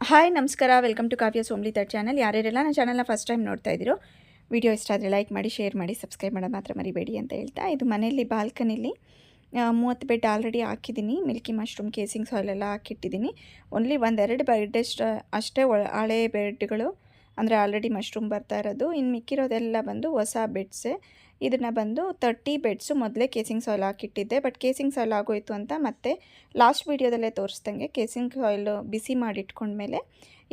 Hi ನಮಸ್ಕಾರ. Welcome to ಕಾವ್ಯ ಸೋಮ್ಲಿ ತಟ್ channel ಯಾರ್ಯಾರೆಲ್ಲ ನನ್ನ ಚಾನಲ್ನ ಫಸ್ಟ್ ಟೈಮ್ ನೋಡ್ತಾ ಇದ್ದೀರೋ ವಿಡಿಯೋ ಇಷ್ಟ ಆದರೆ ಲೈಕ್ ಮಾಡಿ ಶೇರ್ ಮಾಡಿ ಸಬ್ಸ್ಕ್ರೈಬ್ ಮಾಡೋದು ಮಾತ್ರ ಮರಿಬೇಡಿ ಅಂತ ಹೇಳ್ತಾ ಇದು ಮನೆಯಲ್ಲಿ, ಬಾಲ್ಕನಿಲಿ ಮೂವತ್ತು ಬೆಡ್ ಆಲ್ರೆಡಿ ಹಾಕಿದ್ದೀನಿ. ಮಿಲ್ಕಿ ಮಶ್ರೂಮ್ ಕೇಸಿಂಗ್ ಸಾಯಿಲ್ ಎಲ್ಲ ಹಾಕಿಟ್ಟಿದ್ದೀನಿ. ಓನ್ಲಿ ಒಂದೆರಡು ಬೆಡ್ ಅಷ್ಟು, ಅಷ್ಟೇ ಹಳೆ ಬೆಡ್ಗಳು ಅಂದರೆ ಆಲ್ರೆಡಿ ಮಶ್ರೂಮ್ ಬರ್ತಾ ಇರೋದು. ಇನ್ನು ಮಿಕ್ಕಿರೋದೆಲ್ಲ ಬಂದು ಹೊಸ ಬೆಡ್ಸೆ ಇದನ್ನು ಬಂದು ತರ್ಟಿ ಬೆಡ್ಸು ಮೊದಲೇ ಕೇಸಿಂಗ್ ಸಾಯಿಲ್ ಹಾಕಿಟ್ಟಿದ್ದೆ. ಬಟ್ ಕೇಸಿಂಗ್ ಸಾಯಿಲ್ ಆಗೋಯಿತು ಅಂತ ಮತ್ತೆ ಲಾಸ್ಟ್ ವೀಡಿಯೋದಲ್ಲೇ ತೋರಿಸ್ದಂಗೆ ಕೇಸಿಂಗ್ ಸಾಯ್ಲು ಬಿಸಿ ಮಾಡಿಟ್ಕೊಂಡ್ಮೇಲೆ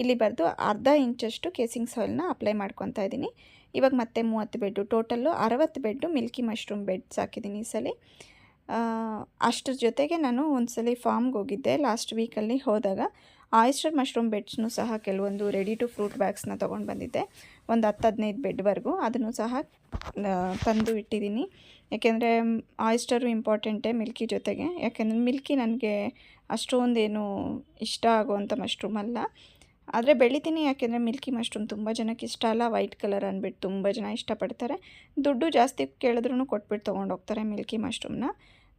ಇಲ್ಲಿ ಬರೆದು ಅರ್ಧ ಇಂಚಷ್ಟು ಕೇಸಿಂಗ್ ಸಾಯಿಲ್ನ ಅಪ್ಲೈ ಮಾಡ್ಕೊತಾ ಇದ್ದೀನಿ. ಇವಾಗ ಮತ್ತೆ ಮೂವತ್ತು ಬೆಡ್ಡು ಟೋಟಲ್ಲು ಅರವತ್ತು ಬೆಡ್ಡು ಮಿಲ್ಕಿ ಮಶ್ರೂಮ್ ಬೆಡ್ಸ್ ಹಾಕಿದ್ದೀನಿ ಈ ಸಲ. ಅಷ್ಟರ ಜೊತೆಗೆ ನಾನು ಒಂದ್ಸಲಿ ಫಾರ್ಮ್ಗೆ ಹೋಗಿದ್ದೆ. ಲಾಸ್ಟ್ ವೀಕಲ್ಲಿ ಹೋದಾಗ ಆಯಿಸ್ಟರ್ ಮಶ್ರೂಮ್ ಬೆಡ್ಸ್ನು ಸಹ ಕೆಲವೊಂದು ರೆಡಿ ಟು ಫ್ರೂಟ್ ಬ್ಯಾಗ್ಸ್ನ ತೊಗೊಂಡು ಬಂದಿದ್ದೆ. ಒಂದು ಹತ್ತು ಹದಿನೈದು ಬೆಡ್ವರೆಗೂ. ಅದನ್ನು ಸಹ ತಂದು ಇಟ್ಟಿದ್ದೀನಿ. ಯಾಕೆಂದರೆ ಆಯಿಸ್ಟರು ಇಂಪಾರ್ಟೆಂಟೇ ಮಿಲ್ಕಿ ಜೊತೆಗೆ. ಯಾಕೆಂದರೆ, ಮಿಲ್ಕಿ ನನಗೆ ಅಷ್ಟೊಂದೇನು ಇಷ್ಟ ಆಗುವಂಥ ಮಶ್ರೂಮ್ ಅಲ್ಲ. ಆದರೆ ಬೆಳಿತೀನಿ ಯಾಕೆಂದರೆ, ಮಿಲ್ಕಿ ಮಶ್ರೂಮ್ ತುಂಬ ಜನಕ್ಕೆ ಇಷ್ಟ ಅಲ್ಲ. ವೈಟ್ ಕಲರ್ ಅಂದ್ಬಿಟ್ಟು ತುಂಬ ಜನ ಇಷ್ಟಪಡ್ತಾರೆ. ದುಡ್ಡು ಜಾಸ್ತಿ ಕೇಳಿದ್ರೂ ಕೊಟ್ಬಿಟ್ಟು ತೊಗೊಂಡೋಗ್ತಾರೆ ಮಿಲ್ಕಿ ಮಶ್ರೂಮ್ನ.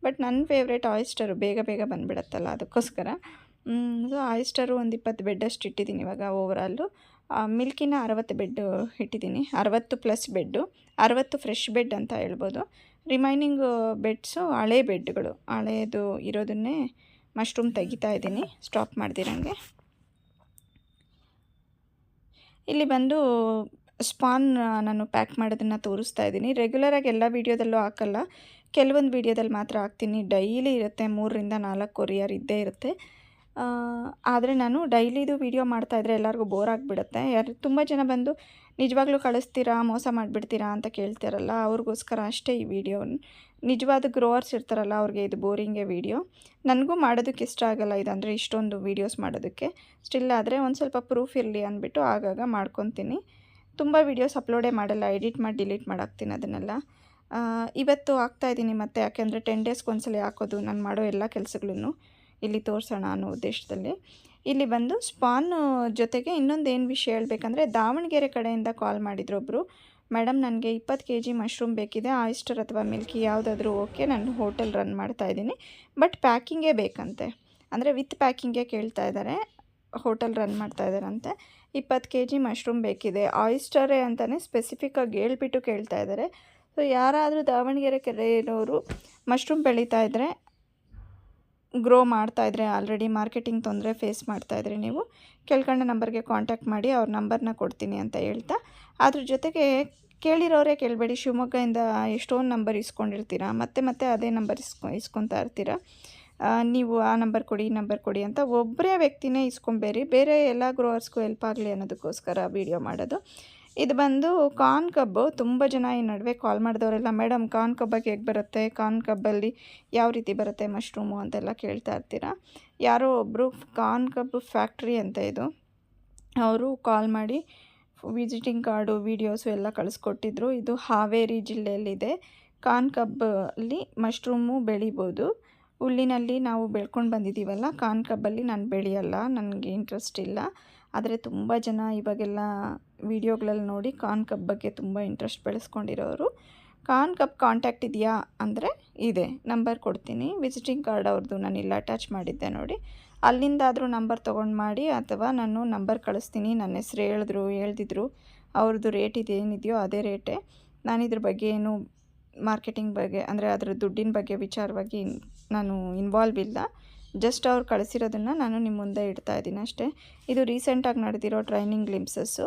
ಬಟ್ ನನ್ನ ಫೇವ್ರೇಟ್ ಆಯಿಸ್ಟರು ಬೇಗ ಬೇಗ ಬಂದುಬಿಡತ್ತಲ್ಲ ಅದಕ್ಕೋಸ್ಕರ. ಸೊ ಆಯಿಸ್ಟರು ಒಂದು ಇಪ್ಪತ್ತು ಬೆಡ್ಡಷ್ಟು ಇಟ್ಟಿದ್ದೀನಿ ಇವಾಗ ಓವರಾಲು ಮಿಲ್ಕಿನ ಅರವತ್ತು ಬೆಡ್ ಇಟ್ಟಿದ್ದೀನಿ. ಅರವತ್ತು ಪ್ಲಸ್ ಬೆಡ್ಡು ಅರವತ್ತು ಫ್ರೆಶ್ ಬೆಡ್ ಅಂತ ಹೇಳ್ಬೋದು. ರಿಮೈನಿಂಗ್ ಬೆಡ್ಸು ಹಳೆ ಬೆಡ್ಗಳು ಹಳೆಯದು ಇರೋದನ್ನೇ ಮಶ್ರೂಮ್ ತೆಗಿತಾ ಇದ್ದೀನಿ. ಸ್ಟಾಪ್ ಮಾಡ್ದಿರಂಗೆ ಇಲ್ಲಿ ಬಂದು ಸ್ಪಾನ್ ನಾನು ಪ್ಯಾಕ್ ಮಾಡೋದನ್ನು ತೋರಿಸ್ತಾ ಇದ್ದೀನಿ. ರೆಗ್ಯುಲರಾಗಿ ಎಲ್ಲ ವೀಡಿಯೋದಲ್ಲೂ ಹಾಕಲ್ಲ. ಕೆಲವೊಂದು ವೀಡಿಯೋದಲ್ಲಿ ಮಾತ್ರ ಹಾಕ್ತೀನಿ. ಡೈಲಿ ಇರುತ್ತೆ. ಮೂರರಿಂದ ನಾಲ್ಕು ಕೊರಿಯರ್ ಇದ್ದೇ ಇರುತ್ತೆ. ಆದರೆ ನಾನು ಡೈಲಿದು ವೀಡಿಯೋ ಮಾಡ್ತಾಯಿದ್ರೆ ಎಲ್ಲರಿಗೂ ಬೋರ್ ಆಗಿಬಿಡುತ್ತೆ. ಯಾರು, ತುಂಬ ಜನ ಬಂದು, ನಿಜವಾಗ್ಲೂ ಕಳಿಸ್ತೀರಾ? ಮೋಸ ಮಾಡಿಬಿಡ್ತೀರಾ? ಅಂತ ಕೇಳ್ತಾರಲ್ಲ. ಅವ್ರಿಗೋಸ್ಕರ ಅಷ್ಟೇ ಈ ವಿಡಿಯೋ ನಿಜವಾದ ಗ್ರೋವರ್ಸ್ ಇರ್ತಾರಲ್ಲ, ಅವ್ರಿಗೆ ಇದು ಬೋರಿಂಗೇ ವೀಡಿಯೋ ನನಗೂ ಮಾಡೋದಕ್ಕೆ ಇಷ್ಟ ಆಗಲ್ಲ ಇದಂದರೆ ಇಷ್ಟೊಂದು ವೀಡಿಯೋಸ್ ಮಾಡೋದಕ್ಕೆ. ಸ್ಟಿಲ್ ಆದರೆ ಒಂದು ಸ್ವಲ್ಪ ಪ್ರೂಫ್ ಇರಲಿ ಅಂದ್ಬಿಟ್ಟು ಆಗಾಗ ಮಾಡ್ಕೊತೀನಿ. ತುಂಬ ವೀಡಿಯೋಸ್ ಅಪ್ಲೋಡೇ ಮಾಡಲ್ಲ ಎಡಿಟ್ ಮಾಡಿ ಡಿಲೀಟ್ ಮಾಡಾಕ್ತೀನಿ ಅದನ್ನೆಲ್ಲ. ಇವತ್ತು ಹಾಕ್ತಾಯಿದ್ದೀನಿ ಮತ್ತೆ, ಯಾಕೆಂದರೆ ಟೆನ್ ಡೇಸ್ಗೆ ಒಂದ್ಸಲ ಹಾಕೋದು, ನಾನು ಮಾಡೋ ಎಲ್ಲ ಕೆಲಸಗಳನ್ನು ಇಲ್ಲಿ ತೋರಿಸೋಣ ಅನ್ನೋ ಉದ್ದೇಶದಲ್ಲಿ. ಇಲ್ಲಿ ಬಂದು ಸ್ಪಾನ್ ಜೊತೆಗೆ ಇನ್ನೊಂದು ಏನು ವಿಷಯ ಹೇಳಬೇಕಂದ್ರೆ ದಾವಣಗೆರೆ ಕಡೆಯಿಂದ ಕಾಲ್ ಮಾಡಿದ್ರು ಒಬ್ಬರು ಮೇಡಮ್, ನನಗೆ ಇಪ್ಪತ್ತು ಕೆ ಜಿ ಮಶ್ರೂಮ್ ಬೇಕಿದೆ, ಆಯಿಸ್ಟರ್ ಅಥವಾ ಮಿಲ್ಕಿ ಯಾವುದಾದ್ರೂ ಓಕೆ, ನಾನು ಹೋಟೆಲ್ ರನ್ ಮಾಡ್ತಾ ಇದ್ದೀನಿ. ಬಟ್ ಪ್ಯಾಕಿಂಗೇ ಬೇಕಂತೆ. ಅಂದರೆ ವಿತ್ ಪ್ಯಾಕಿಂಗೇ ಕೇಳ್ತಾ ಇದ್ದಾರೆ, ಹೋಟೆಲ್ ರನ್ ಮಾಡ್ತಾ ಇದ್ದಾರಂತೆ. ಇಪ್ಪತ್ತು ಕೆ ಜಿ ಮಶ್ರೂಮ್ ಬೇಕಿದೆ, ಆಯಿಸ್ಟರೇ ಅಂತಲೇ ಸ್ಪೆಸಿಫಿಕ್ಕಾಗಿ ಹೇಳ್ಬಿಟ್ಟು ಕೇಳ್ತಾ ಇದ್ದಾರೆ. ಸೊ ಯಾರಾದರೂ ದಾವಣಗೆರೆ ಕೆರೆಯವರು ಮಶ್ರೂಮ್ ಬೆಳೀತಾ ಇದ್ದರೆ ಗ್ರೋ ಮಾಡ್ತಾಯಿದ್ರೆ ಆಲ್ರೆಡಿ ಮಾರ್ಕೆಟಿಂಗ್ ತೊಂದರೆ ಫೇಸ್ ಮಾಡ್ತಾಯಿದ್ರೆ ನೀವು ಕೇಳ್ಕೊಂಡ ನಂಬರ್ಗೆ ಕಾಂಟ್ಯಾಕ್ಟ್ ಮಾಡಿ ಅವ್ರ ನಂಬರ್ನ ಕೊಡ್ತೀನಿ ಅಂತ ಹೇಳ್ತಾ. ಅದ್ರ ಜೊತೆಗೆ ಕೇಳಿರೋರೇ ಕೇಳಬೇಡಿ, ಶಿವಮೊಗ್ಗದಿಂದ ಎಷ್ಟೊಂದು ನಂಬರ್ ಇಸ್ಕೊಂಡಿರ್ತೀರಾ, ಮತ್ತೆ ಮತ್ತೆ ಅದೇ ನಂಬರ್ ಇಸ್ಕೊ, ಇಸ್ಕೊತಾ ಇರ್ತೀರ. ನೀವು ಆ ನಂಬರ್ ಕೊಡಿ, ಈ ನಂಬರ್ ಕೊಡಿ ಅಂತ ಒಬ್ಬರೇ ವ್ಯಕ್ತಿನೇ ಇಸ್ಕೊಂಬೇರಿ ಬೇರೆ ಎಲ್ಲ ಗ್ರೋವರ್ಸ್ಗೂ ಹೆಲ್ಪ್ ಆಗಲಿ ಅನ್ನೋದಕ್ಕೋಸ್ಕರ ವೀಡಿಯೋ ಮಾಡೋದು. ಇದು ಬಂದು ಕಾರ್ನ್ ಕಬ್ಬು. ತುಂಬ ಜನ ಈ ನಡುವೆ ಕಾಲ್ ಮಾಡಿದವರೆಲ್ಲ ಮೇಡಮ್ ಕಾರ್ನ್ ಕಬ್ಬಾಗಿ ಹೇಗೆ ಬರುತ್ತೆ? ಕಾರ್ನ್ ಕಬ್ಬಲ್ಲಿ ಯಾವ ರೀತಿ ಬರುತ್ತೆ ಮಶ್ರೂಮು ಅಂತೆಲ್ಲ ಕೇಳ್ತಾ ಇರ್ತೀರಾ. ಯಾರೋ ಒಬ್ಬರು ಕಾರ್ನ್ ಕಬ್ಬು ಫ್ಯಾಕ್ಟ್ರಿ ಅಂತ ಇದು. ಅವರು ಕಾಲ್ ಮಾಡಿ ವಿಸಿಟಿಂಗ್ ಕಾರ್ಡು ವೀಡಿಯೋಸು ಎಲ್ಲ ಕಳಿಸ್ಕೊಟ್ಟಿದ್ರು. ಇದು ಹಾವೇರಿ ಜಿಲ್ಲೆಯಲ್ಲಿದೆ. ಕಾರ್ನ್ ಕಬ್ಬಲ್ಲಿ ಮಶ್ರೂಮು ಬೆಳಿಬೋದು. ಹುಲ್ಲಿನಲ್ಲಿ ನಾವು ಬೆಳ್ಕೊಂಡು ಬಂದಿದ್ದೀವಲ್ಲ ಕಾನ್ ಕಬ್ಬಲ್ಲಿ ನಾನು ಬೆಳೆಯಲ್ಲ, ನನಗೆ ಇಂಟ್ರೆಸ್ಟ್ ಇಲ್ಲ. ಆದರೆ ತುಂಬ ಜನ ಇವಾಗೆಲ್ಲ ವೀಡಿಯೋಗಳಲ್ಲಿ ನೋಡಿ ಕಾನ್ ಕಬ್ ಬಗ್ಗೆ ತುಂಬ ಇಂಟ್ರೆಸ್ಟ್ ಬೆಳೆಸ್ಕೊಂಡಿರೋರು. ಕಾನ್ ಕಪ್ ಕಾಂಟ್ಯಾಕ್ಟ್ ಇದೆಯಾ ಅಂದರೆ ಇದೆ, ನಂಬರ್ ಕೊಡ್ತೀನಿ. ವಿಸಿಟಿಂಗ್ ಕಾರ್ಡ್ ಅವ್ರದ್ದು ನಾನು ಇಲ್ಲಿ ಅಟ್ಯಾಚ್ ಮಾಡಿದ್ದೆ ನೋಡಿ. ಅಲ್ಲಿಂದಾದರೂ ನಂಬರ್ ತೊಗೊಂಡು ಮಾಡಿ ಅಥವಾ ನಾನು ನಂಬರ್ ಕಳಿಸ್ತೀನಿ. ನನ್ನ ಹೆಸ್ರು ಹೇಳಿದ್ರು, ಹೇಳ್ದಿದ್ರು ಅವ್ರದ್ದು ರೇಟ್ ಇದೇನಿದೆಯೋ ಅದೇ ರೇಟೇ ನಾನು ಇದ್ರ ಬಗ್ಗೆ ಏನು ಮಾರ್ಕೆಟಿಂಗ್ ಬಗ್ಗೆ, ಅಂದರೆ ಅದರ ದುಡ್ಡಿನ ಬಗ್ಗೆ ವಿಚಾರವಾಗಿ ನಾನು ಇನ್ವಾಲ್ವ್ ಇಲ್ಲ. ಜಸ್ಟ್ ಅವ್ರು ಕಳಿಸಿರೋದನ್ನು ನಾನು ನಿಮ್ಮ ಮುಂದೆ ಇಡ್ತಾ ಇದ್ದೀನಿ ಅಷ್ಟೇ. ಇದು ರೀಸೆಂಟಾಗಿ ನಡೆದಿರೋ ಟ್ರೈನಿಂಗ್ ಲಿಮ್ಸಸ್ಸು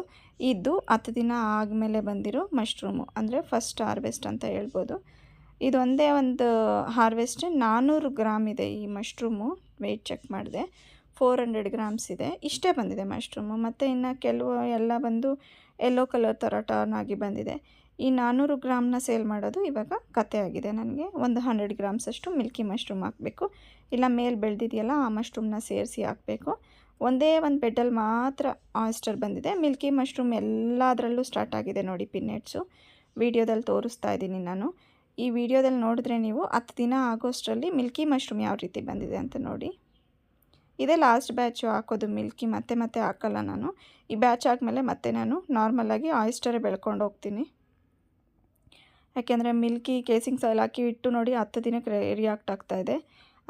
ಇದು ಹತ್ತು ದಿನ ಆದಮೇಲೆ ಬಂದಿರೋ ಮಶ್ರೂಮು ಅಂದರೆ ಫಸ್ಟ್ ಹಾರ್ವೆಸ್ಟ್ ಅಂತ ಹೇಳ್ಬೋದು. ಇದೊಂದೇ ಒಂದು ಹಾರ್ವೆಸ್ಟ್ ನಾನ್ನೂರು ಗ್ರಾಮ್ ಇದೆ ಈ ಮಶ್ರೂಮು ವೆಯ್ಟ್ ಚೆಕ್ ಮಾಡಿದೆ. ಫೋರ್ ಹಂಡ್ರೆಡ್ ಗ್ರಾಮ್ಸ್ ಇದೆ. ಇಷ್ಟೇ ಬಂದಿದೆ ಮಶ್ರೂಮು ಮತ್ತು ಇನ್ನು ಕೆಲವು ಎಲ್ಲ ಬಂದು ಯೆಲ್ಲೋ ಕಲರ್ ಥರ ಟರ್ನ್ ಆಗಿ ಬಂದಿದೆ. ಈ ನಾನ್ನೂರು ಗ್ರಾಮ್ನ ಸೇಲ್ ಮಾಡೋದು ಇವಾಗ ಕತೆ ಆಗಿದೆ ನನಗೆ. ಒಂದು ಹಂಡ್ರೆಡ್ ಗ್ರಾಮ್ಸಷ್ಟು ಮಿಲ್ಕಿ ಮಶ್ರೂಮ್ ಹಾಕಬೇಕು. ಇಲ್ಲ ಮೇಲೆ ಬೆಳೆದಿದೆಯಲ್ಲ ಆ ಮಶ್ರೂಮ್ನ ಸೇರಿಸಿ ಹಾಕಬೇಕು. ಒಂದೇ ಒಂದು ಬೆಡ್ಡಲ್ಲಿ ಮಾತ್ರ ಆಯಿಸ್ಟರ್ ಬಂದಿದೆ. ಮಿಲ್ಕಿ ಮಶ್ರೂಮ್ ಎಲ್ಲದರಲ್ಲೂ ಸ್ಟಾರ್ಟ್ ಆಗಿದೆ ನೋಡಿ ಪಿನ್ನೆಟ್ಸು. ವಿಡಿಯೋದಲ್ಲಿ ತೋರಿಸ್ತಾ ಇದ್ದೀನಿ ನಾನು. ಈ ವಿಡಿಯೋದಲ್ಲಿ ನೋಡಿದ್ರೆ ನೀವು ಹತ್ತು ದಿನ ಆಗೋಷ್ಟರಲ್ಲಿ ಮಿಲ್ಕಿ ಮಶ್ರೂಮ್ ಯಾವ ರೀತಿ ಬಂದಿದೆ ಅಂತ ನೋಡಿ. ಇದೇ ಲಾಸ್ಟ್ ಬ್ಯಾಚು ಹಾಕೋದು ಮಿಲ್ಕಿ, ಮತ್ತೆ ಮತ್ತೆ ಹಾಕಲ್ಲ ನಾನು. ಈ ಬ್ಯಾಚ್ ಆದಮೇಲೆ ಮತ್ತೆ ನಾನು ನಾರ್ಮಲಾಗಿ ಆಯಿಸ್ಟರೇ ಬೆಳ್ಕೊಂಡು ಹೋಗ್ತೀನಿ. ಯಾಕೆಂದರೆ ಮಿಲ್ಕಿ ಕೇಸಿಂಗ್ ಸಾಯಿಲ್ ಹಾಕಿ ಇಟ್ಟು ನೋಡಿ ಹತ್ತು ದಿನಕ್ಕೆ ರಿಯಾಕ್ಟ್ ಆಗ್ತಾ ಇದೆ.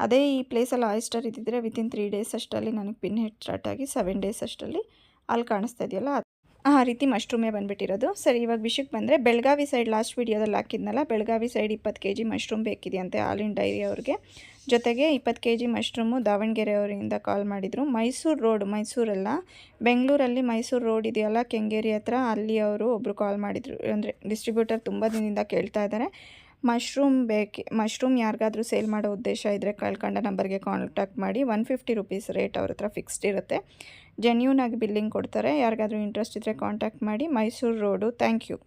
ಅದೇ ಈ ಪ್ಲೇಸಲ್ಲಿ ಆಯಿಸ್ಟರ್ ಇದ್ದಿದ್ರೆ ವಿತಿನ್ ತ್ರೀ ಡೇಸ್ ಅಷ್ಟರಲ್ಲಿ ನನಗೆ ಪಿನ್ ಹೆಡ್ ಸ್ಟಾರ್ಟ್ ಆಗಿ ಸೆವೆನ್ ಡೇಸ್ ಅಷ್ಟರಲ್ಲಿ ಅಲ್ಲಿ ಕಾಣಿಸ್ತಾ ಇದೆಯಲ್ಲ? ಆ ರೀತಿ ಮಶ್ರೂಮೇ ಬಂದುಬಿಟ್ಟಿರೋದು. ಸರಿ, ಇವಾಗ ವಿಷಯಕ್ಕೆ ಬಂದರೆ ಬೆಳಗಾವಿ ಸೈಡ್ ಲಾಸ್ಟ್ ವೀಡಿಯೋದಲ್ಲಿ ಹಾಕಿದ್ನಲ್ಲ, ಬೆಳಗಾವಿ ಸೈಡ್ ಇಪ್ಪತ್ತು ಕೆ ಜಿ ಮಶ್ರೂಮ್ ಬೇಕಿದೆಯಂತೆ ಇನ್ ಡೈರಿ ಅವ್ರಿಗೆ. ಜೊತೆಗೆ ಇಪ್ಪತ್ತು ಕೆ ಜಿ ಮಶ್ರೂಮು ದಾವಣಗೆರೆ ಅವರಿಂದ ಕಾಲ್ ಮಾಡಿದರು. ಮೈಸೂರು ರೋಡ್ ಮೈಸೂರಲ್ಲ, ಬೆಂಗಳೂರಲ್ಲಿ ಮೈಸೂರು ರೋಡ್ ಇದೆಯಲ್ಲ, ಕೆಂಗೇರಿ ಹತ್ರ ಅಲ್ಲಿ ಅವರು ಒಬ್ಬರು ಕಾಲ್ ಮಾಡಿದರು. ಅಂದರೆ ಡಿಸ್ಟ್ರಿಬ್ಯೂಟರ್ ತುಂಬ ದಿನದಿಂದ ಕೇಳ್ತಾ ಇದ್ದಾರೆ. ಮಶ್ರೂಮ್ ಬೇಕೆ, ಮಶ್ರೂಮ್ ಯಾರಿಗಾದ್ರೂ ಸೇಲ್ ಮಾಡೋ ಉದ್ದೇಶ ಇದ್ದರೆ ಕಳ್ಕೊಂಡ ನಂಬರ್ಗೆ ಕಾಂಟ್ಯಾಕ್ಟ್ ಮಾಡಿ. ಒನ್ ಫಿಫ್ಟಿ ರುಪೀಸ್ ರೇಟ್ ಅವ್ರ ಹತ್ರ ಫಿಕ್ಸ್ಡ್ ಇರುತ್ತೆ. ಜೆನ್ಯೂನ್ ಆಗಿ ಬಿಲ್ಲಿಂಗ್ ಕೊಡ್ತಾರೆ. ಯಾರಿಗಾದ್ರೂ ಇಂಟ್ರೆಸ್ಟ್ ಇದ್ದರೆ ಕಾಂಟ್ಯಾಕ್ಟ್ ಮಾಡಿ. Mysuru road thank you